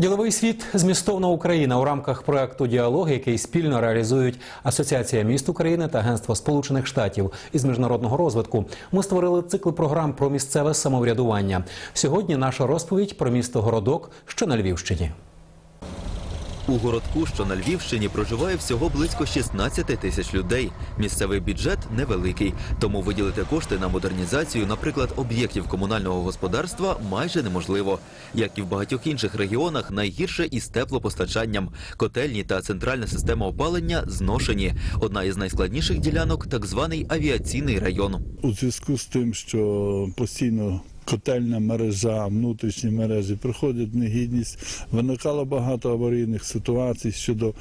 Діловий світ змістовна Україна у рамках проекту діалог, який спільно реалізують Асоціація міст України та Агентство Сполучених Штатів із міжнародного розвитку. Ми створили цикл програм про місцеве самоврядування. Сьогодні наша розповідь про місто Городок, що на Львівщині. У городку, що на Львівщині, проживає всього близько 16 тисяч людей. Місцевий бюджет невеликий, тому виділити кошти на модернізацію, наприклад, об'єктів комунального господарства, майже неможливо. Як і в багатьох інших регіонах, найгірше із теплопостачанням. Котельні та центральна система опалення зношені. Одна із найскладніших ділянок так званий авіаційний район. У зв'язку з тим, що постійно котельна мережа, внутрішні мережі приходять в негідність, виникало багато аварійних ситуацій щодо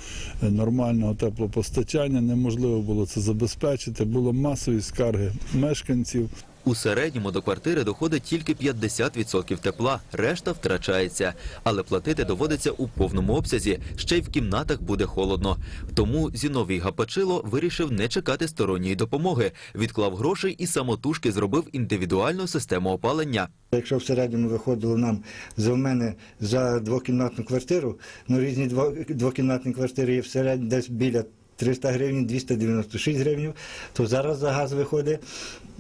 е, нормального теплопостачання. Неможливо було це забезпечити. Було масові скарги мешканців. У середньому до квартири доходить тільки 50% тепла, решта втрачається. Але платити доводиться у повному обсязі, ще й в кімнатах буде холодно. Тому Зіновій Гапачило вирішив не чекати сторонньої допомоги, відклав грошей і самотужки зробив індивідуальну систему опалення. Якщо в середньому виходило нам за мене за двокімнатну квартиру, ну різні дво- двокімнатні квартири є в середньому десь біля 300 гривень, 296 гривень, то зараз за газ виходить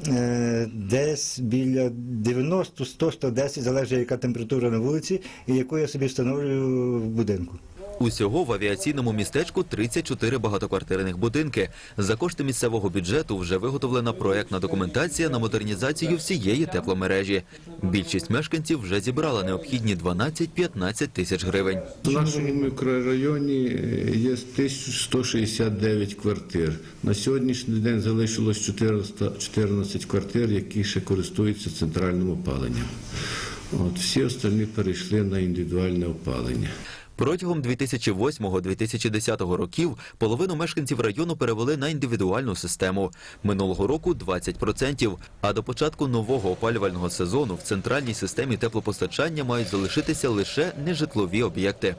е, десь біля 90, 100, 110, залежить яка температура на вулиці і яку я собі встановлюю в будинку. Усього в авіаційному містечку 34 багатоквартирних будинки. За кошти місцевого бюджету вже виготовлена проектна документація на модернізацію всієї тепломережі. Більшість мешканців вже зібрала необхідні 12-15 тисяч гривень. В нашому мікрорайоні е, є 1169 квартир. На сьогоднішній день залишилось 400 14 квартир, які ще користуються центральним опаленням. От, всі остальні перейшли на індивідуальне опалення. Протягом 2008-2010 років половину мешканців району перевели на індивідуальну систему. Минулого року 20%. А до початку нового опалювального сезону в центральній системі теплопостачання мають залишитися лише нежитлові об'єкти.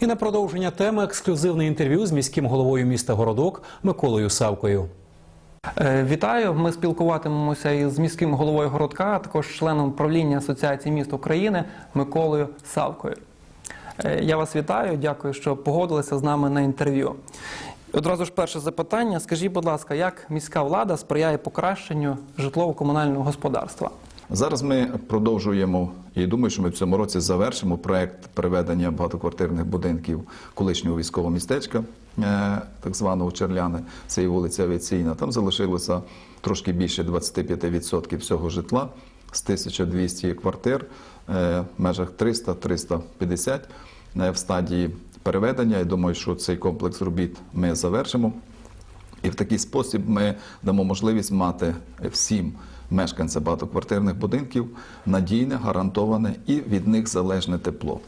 І на продовження теми ексклюзивне інтерв'ю з міським головою міста Городок Миколою Савкою. Е, Вітаю. Ми спілкуватимемося із міським головою городка, а також членом правління Асоціації міст України Миколою Савкою. Е, Я вас вітаю, дякую, що погодилися з нами на інтерв'ю. Одразу ж перше запитання. Скажіть, будь ласка, як міська влада сприяє покращенню житлово-комунального господарства? Зараз ми продовжуємо і думаю, що ми в цьому році завершимо проект приведення багатоквартирних будинків колишнього військового містечка, е, так званого Черляни, це і вулиця Авіаційна. Там залишилося трошки більше 25% всього житла з 1200 квартир в межах 300-350 е, в стадії переведення. Я думаю, що цей комплекс робіт ми завершимо. І в такий спосіб ми дамо можливість мати всім мешканцям багатоквартирних будинків надійне, гарантоване і від них залежне тепло.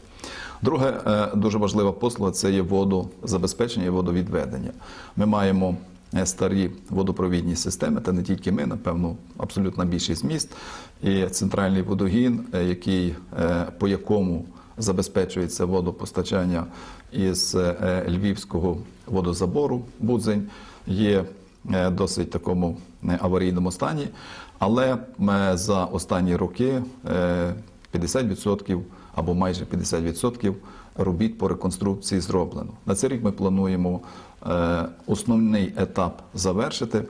Друге, е, дуже важлива послуга це є водозабезпечення і водовідведення. Ми маємо е, старі водопровідні системи, та не тільки ми, напевно, абсолютна більшість міст. І центральний водогін, е, який, е, по якому забезпечується водопостачання із е, львівського водозабору Будзень, є е, досить такому е, аварійному стані, але е, за останні роки е, 50% або майже 50% робіт по реконструкції зроблено. На цей рік ми плануємо е, основний етап завершити.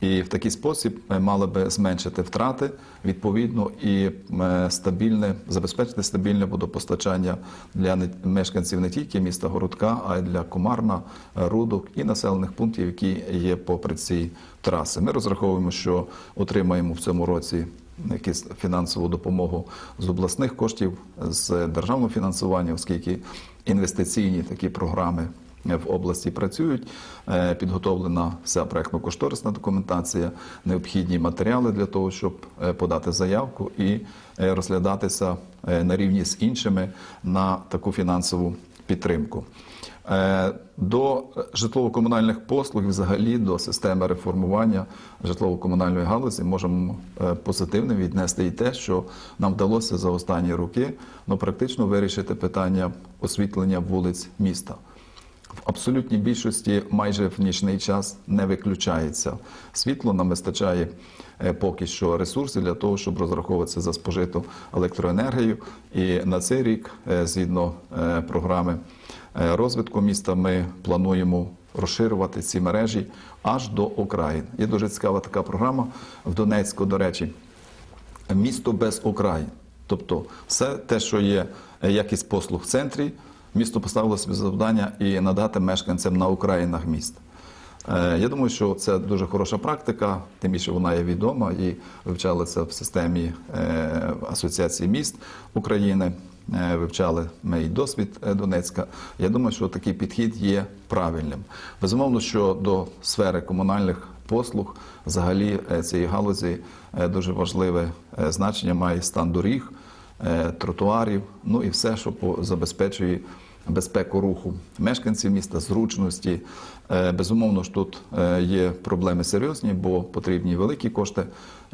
І в такий спосіб мали би зменшити втрати відповідно і е, стабільне забезпечити стабільне водопостачання для мешканців не тільки міста Городка, а й для Комарна, Рудок і населених пунктів, які є попри ці траси. Ми розраховуємо, що отримаємо в цьому році якусь фінансову допомогу з обласних коштів, з державного фінансування, оскільки інвестиційні такі програми в області працюють. Е, Підготовлена вся проектно-кошторисна документація, необхідні матеріали для того, щоб е, подати заявку і е, розглядатися на рівні з іншими на таку фінансову підтримку. Е, До житлово-комунальних послуг, взагалі до системи реформування житлово-комунальної галузі, можемо е, позитивно віднести і те, що нам вдалося за останні роки ну, практично вирішити питання освітлення вулиць міста. в абсолютній більшості майже в нічний час не виключається. Світло нам вистачає е, поки що ресурсів для того, щоб розраховуватися за спожиту електроенергію. І на цей рік, згідно програми розвитку міста, ми плануємо розширювати ці мережі аж до окраїн. Є дуже цікава така програма в Донецьку, до речі, місто без окраїн. Тобто, все те, що є е, якість послуг в центрі, місто поставило собі завдання і надати мешканцям на окраїнах міста. Е, Я думаю, що це дуже хороша практика, тим більше вона є відома і вивчалася в системі е, Асоціації міст України. Е, Вивчали ми і досвід Донецька. Я думаю, що такий підхід є правильним. Безумовно, що до сфери комунальних послуг взагалі цієї галузі дуже важливе значення має стан доріг, тротуарів, ну і все, що забезпечує безпеку руху мешканців міста, зручності. Е, Безумовно ж тут е, є проблеми серйозні, бо потрібні великі кошти.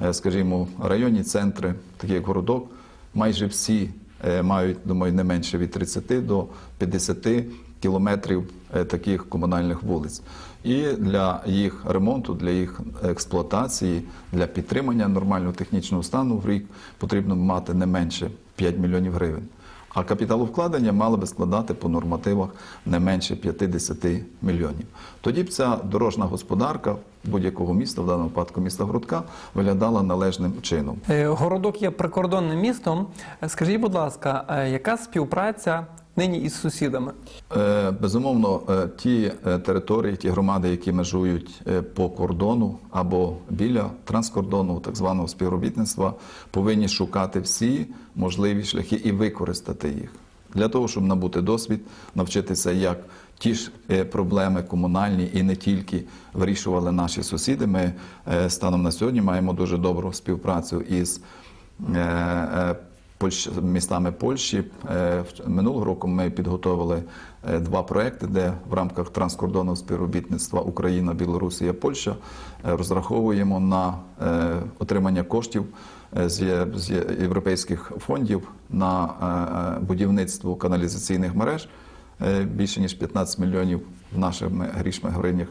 Е, Скажімо, районні центри, такі як городок, майже всі мають, думаю, не менше від 30 до 50 кілометрів таких комунальних вулиць. І для їх ремонту, для їх експлуатації, для підтримання нормального технічного стану в рік потрібно мати не менше 5 мільйонів гривень. А капіталовкладення мали би складати по нормативах не менше 50 мільйонів. Тоді б ця дорожна господарка будь-якого міста, в даному випадку міста Грудка, виглядала належним чином. Е, Городок є прикордонним містом. Скажіть, будь ласка, е, яка співпраця нині із сусідами? Е, Безумовно, е, ті е, території, ті громади, які межують по кордону або біля транскордону, так званого співробітництва, повинні шукати всі можливі шляхи і використати їх для того, щоб набути досвід, навчитися, як ті ж проблеми комунальні і не тільки вирішували наші сусіди. Ми станом на сьогодні маємо дуже добру співпрацю із Польщ, містами Польщі. Е, Минулого року ми підготовили е, два проекти, де в рамках транскордонного співробітництва Україна, Білорусія, Польща е, розраховуємо на отримання коштів з європейських фондів на будівництво каналізаційних мереж. Більше ніж 15 мільйонів в наших грішних гривнях,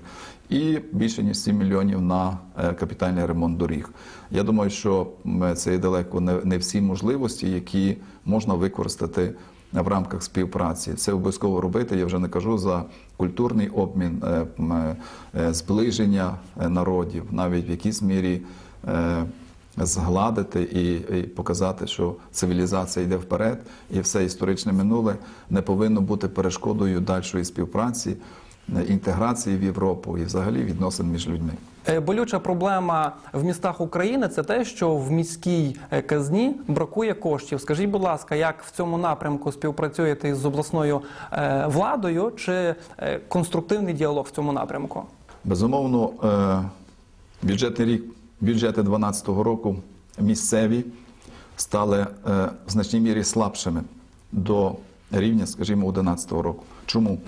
і більше ніж 7 мільйонів на е, капітальний ремонт доріг. Я думаю, що це є далеко не, всі можливості, які можна використати в рамках співпраці. Це обов'язково робити. Я вже не кажу за культурний обмін, е, е, зближення народів, навіть в якійсь мірі. Згладити і, показати, що цивілізація йде вперед, і все історичне минуле не повинно бути перешкодою дальшої співпраці, інтеграції в Європу і взагалі відносин між людьми. Е, Болюча проблема в містах України це те, що в міській е, казні бракує коштів. Скажіть, будь ласка, як в цьому напрямку співпрацюєте із обласною е, владою чи конструктивний діалог в цьому напрямку? Безумовно, бюджетний рік, бюджети 2012 року місцеві стали в значній мірі слабшими до рівня, скажімо, 2011 року. Чому?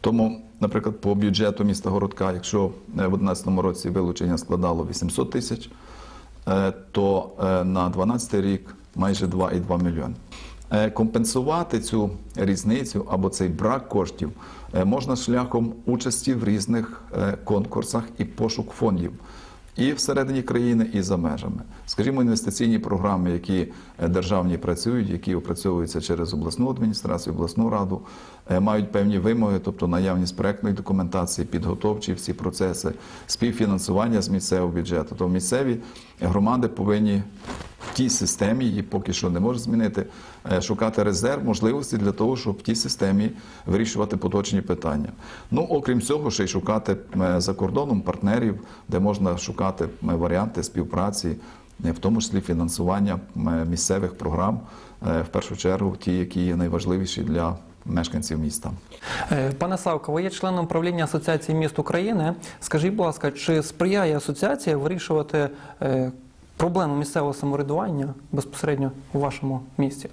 Тому, наприклад, по бюджету міста Городка, якщо е, в 2011 році вилучення складало 800 тисяч, е, то е, на 2012 рік майже 2,2 мільйони. Компенсувати цю різницю або цей брак коштів можна шляхом участі в різних конкурсах і пошук фондів. І всередині країни, і за межами. Скажімо, інвестиційні програми, які е, державні працюють, які опрацьовуються через обласну адміністрацію, обласну раду, е, мають певні вимоги, тобто наявність проектної документації, підготовчі всі процеси, співфінансування з місцевого бюджету. То місцеві громади повинні в тій системі, її поки що не може змінити, е, шукати резерв, можливості для того, щоб в тій системі вирішувати поточні питання. Ну, окрім цього, ще й шукати е, за кордоном партнерів, де можна шукати е, варіанти співпраці, в тому числі фінансування місцевих програм, в першу чергу ті, які є найважливіші для мешканців міста. Пане Савко, ви є членом правління Асоціації міст України. Скажіть, будь ласка, чи сприяє асоціація вирішувати проблему місцевого самоврядування безпосередньо у вашому місті?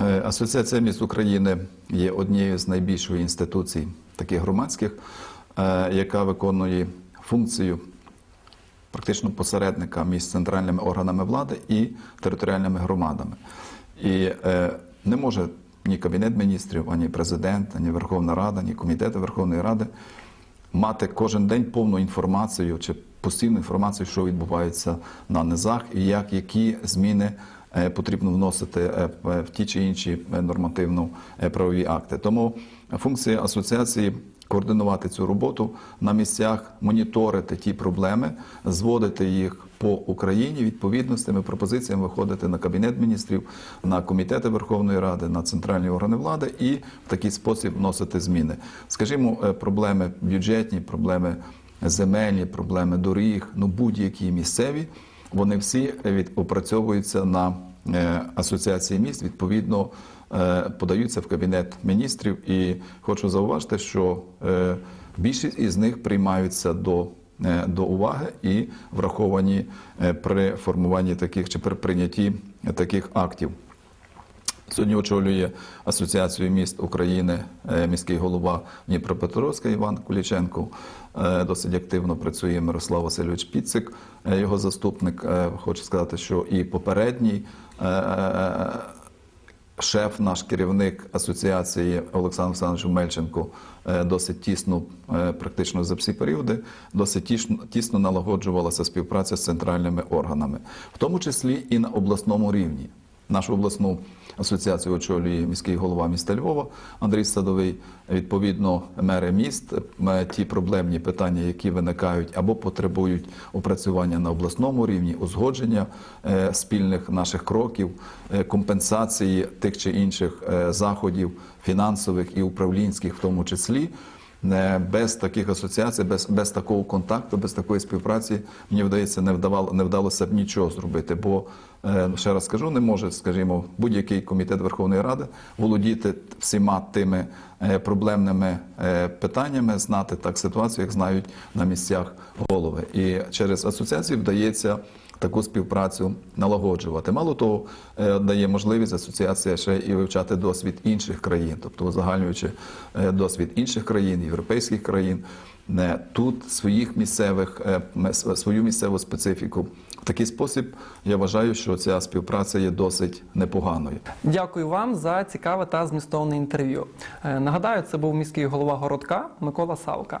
Е, Асоціація міст України є однією з найбільших інституцій таких громадських, е, яка виконує функцію практично посередника між центральними органами влади і територіальними громадами. І е, не може ні Кабінет міністрів, ані президент, ані Верховна Рада, ні комітети Верховної Ради мати кожен день повну інформацію чи постійну інформацію, що відбувається на низах, і як які зміни е, потрібно вносити е, в в ті чи інші е, нормативно-правові акти. Тому функція асоціації координувати цю роботу на місцях, моніторити ті проблеми, зводити їх по Україні відповідно з тими пропозиціями виходити на кабінет міністрів, на комітети Верховної Ради, на центральні органи влади і в такий спосіб вносити зміни. Скажімо, е, проблеми бюджетні, проблеми земельні, проблеми доріг, ну будь-які місцеві, вони всі від опрацьовуються на е, асоціації міст. Відповідно е, подаються в кабінет міністрів. І хочу зауважити, що е, більшість із них приймаються до. До уваги і враховані при формуванні таких чи при прийнятті таких актів. Сьогодні очолює Асоціацію міст України е, міський голова Дніпропетровська Іван Куліченко. Е, Досить активно працює Мирослав Васильович Піцик, е, його заступник. Хочу сказати, що і попередній шеф, наш керівник асоціації Олександр Олександрович Мельченко досить тісно, практично за всі періоди, досить тісно налагоджувалася співпраця з центральними органами, в тому числі і на обласному рівні. Нашу обласну асоціацію очолює міський голова міста Львова Андрій Садовий. Відповідно, мери міст е, ті проблемні питання, які виникають або потребують опрацювання на обласному рівні, узгодження е, спільних наших кроків, е, компенсації тих чи інших заходів фінансових і управлінських, в тому числі. Без таких асоціацій, без, без такого контакту, без такої співпраці, мені вдається, не вдавало, не вдалося б нічого зробити. Бо е, ще раз скажу, не може, скажімо, будь-який комітет Верховної Ради володіти всіма тими е, проблемними е, питаннями, знати так ситуацію, як знають на місцях голови. І через асоціацію вдається таку співпрацю налагоджувати. Мало того, е, дає можливість асоціація ще і вивчати досвід інших країн, тобто узагальнюючи е, досвід інших країн, європейських країн, е, тут своїх місцевих свою місцеву специфіку. В такий спосіб я вважаю, що ця співпраця є досить непоганою. Дякую вам за цікаве та змістовне інтерв'ю. Нагадаю, це був міський голова городка Микола Савка.